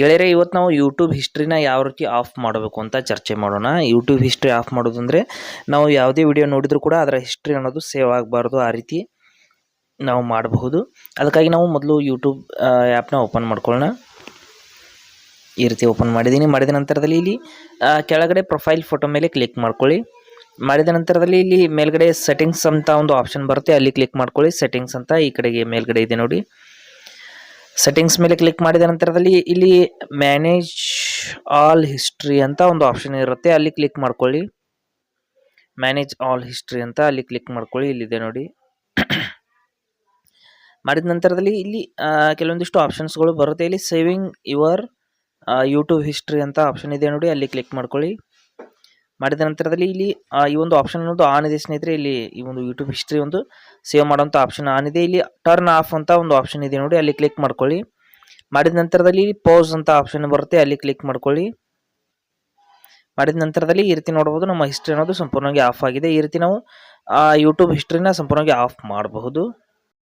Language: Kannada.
ಗೆಳೆಯರೆ ಇವತ್ತು ನಾವು ಯೂಟ್ಯೂಬ್ ಹಿಸ್ಟ್ರಿನ ಯಾವ ರೀತಿ ಆಫ್ ಮಾಡಬೇಕು ಅಂತ ಚರ್ಚೆ ಮಾಡೋಣ. ಯೂಟ್ಯೂಬ್ ಹಿಸ್ಟ್ರಿ ಆಫ್ ಮಾಡೋದಂದರೆ ನಾವು ಯಾವುದೇ ವಿಡಿಯೋ ನೋಡಿದರೂ ಕೂಡ ಅದರ ಹಿಸ್ಟ್ರಿ ಅನ್ನೋದು ಸೇವ್ ಆಗಬಾರ್ದು. ಆ ರೀತಿ ನಾವು ಮಾಡಬಹುದು. ಅದಕ್ಕಾಗಿ ನಾವು ಮೊದಲು ಯೂಟ್ಯೂಬ್ ಆ್ಯಪ್ನ ಓಪನ್ ಮಾಡ್ಕೊಳ್ಳೋಣ. ಈ ರೀತಿ ಓಪನ್ ಮಾಡಿದ್ದೀನಿ. ಮಾಡಿದ ನಂತರದಲ್ಲಿ ಇಲ್ಲಿ ಕೆಳಗಡೆ ಪ್ರೊಫೈಲ್ ಫೋಟೋ ಮೇಲೆ ಕ್ಲಿಕ್ ಮಾಡ್ಕೊಳ್ಳಿ. ಮಾಡಿದ ನಂತರದಲ್ಲಿ ಇಲ್ಲಿ ಮೇಲ್ಗಡೆ ಸೆಟ್ಟಿಂಗ್ಸ್ ಅಂತ ಒಂದು ಆಪ್ಷನ್ ಬರುತ್ತೆ. ಅಲ್ಲಿ ಕ್ಲಿಕ್ ಮಾಡ್ಕೊಳ್ಳಿ. ಸೆಟ್ಟಿಂಗ್ಸ್ ಅಂತ ಈ ಕಡೆಗೆ ಮೇಲ್ಗಡೆ ಇದೆ ನೋಡಿ. ಸೆಟ್ಟಿಂಗ್ಸ್ ಮೇಲೆ ಕ್ಲಿಕ್ ಮಾಡಿದ ನಂತರದಲ್ಲಿ ಇಲ್ಲಿ ಮ್ಯಾನೇಜ್ ಆಲ್ ಹಿಸ್ಟ್ರಿ ಅಂತ ಒಂದು ಆಪ್ಷನ್ ಇರುತ್ತೆ. ಅಲ್ಲಿ ಕ್ಲಿಕ್ ಮಾಡ್ಕೊಳ್ಳಿ. ಮ್ಯಾನೇಜ್ ಆಲ್ ಹಿಸ್ಟ್ರಿ ಅಂತ ಅಲ್ಲಿ ಕ್ಲಿಕ್ ಮಾಡ್ಕೊಳ್ಳಿ. ಇಲ್ಲಿದೆ ನೋಡಿ. ಮಾಡಿದ ನಂತರದಲ್ಲಿ ಇಲ್ಲಿ ಕೆಲವೊಂದಿಷ್ಟು ಆಪ್ಷನ್ಸ್ಗಳು ಬರುತ್ತೆ. ಇಲ್ಲಿ ಸೇವಿಂಗ್ ಯುವರ್ ಯೂಟ್ಯೂಬ್ ಹಿಸ್ಟ್ರಿ ಅಂತ ಆಪ್ಷನ್ ಇದೆ ನೋಡಿ. ಅಲ್ಲಿ ಕ್ಲಿಕ್ ಮಾಡ್ಕೊಳ್ಳಿ. ಮಾಡಿದ ನಂತರದಲ್ಲಿ ಇಲ್ಲಿ ಈ ಒಂದು ಆಪ್ಷನ್ ಅನ್ನೋದು ಆನ್ ಇದೆ ಸ್ನೇಹಿತರೆ. ಇಲ್ಲಿ ಈ ಒಂದು ಯೂಟ್ಯೂಬ್ ಹಿಸ್ಟ್ರಿ ಒಂದು ಸೇವ್ ಮಾಡುವಂಥ ಆಪ್ಷನ್ ಆನ್ ಇದೆ. ಇಲ್ಲಿ ಟರ್ನ್ ಆಫ್ ಅಂತ ಒಂದು ಆಪ್ಷನ್ ಇದೆ ನೋಡಿ, ಅಲ್ಲಿ ಕ್ಲಿಕ್ ಮಾಡ್ಕೊಳ್ಳಿ. ಮಾಡಿದ ನಂತರದಲ್ಲಿ ಪೌಸ್ ಅಂತ ಆಪ್ಷನ್ ಬರುತ್ತೆ, ಅಲ್ಲಿ ಕ್ಲಿಕ್ ಮಾಡ್ಕೊಳ್ಳಿ. ಮಾಡಿದ ನಂತರದಲ್ಲಿ ಈ ರೀತಿ ನೋಡಬಹುದು ನಮ್ಮ ಹಿಸ್ಟ್ರಿ ಅನ್ನೋದು ಸಂಪೂರ್ಣವಾಗಿ ಆಫ್ ಆಗಿದೆ. ಈ ರೀತಿ ನಾವು ಯೂಟ್ಯೂಬ್ ಹಿಸ್ಟ್ರಿನ ಸಂಪೂರ್ಣವಾಗಿ ಆಫ್ ಮಾಡಬಹುದು.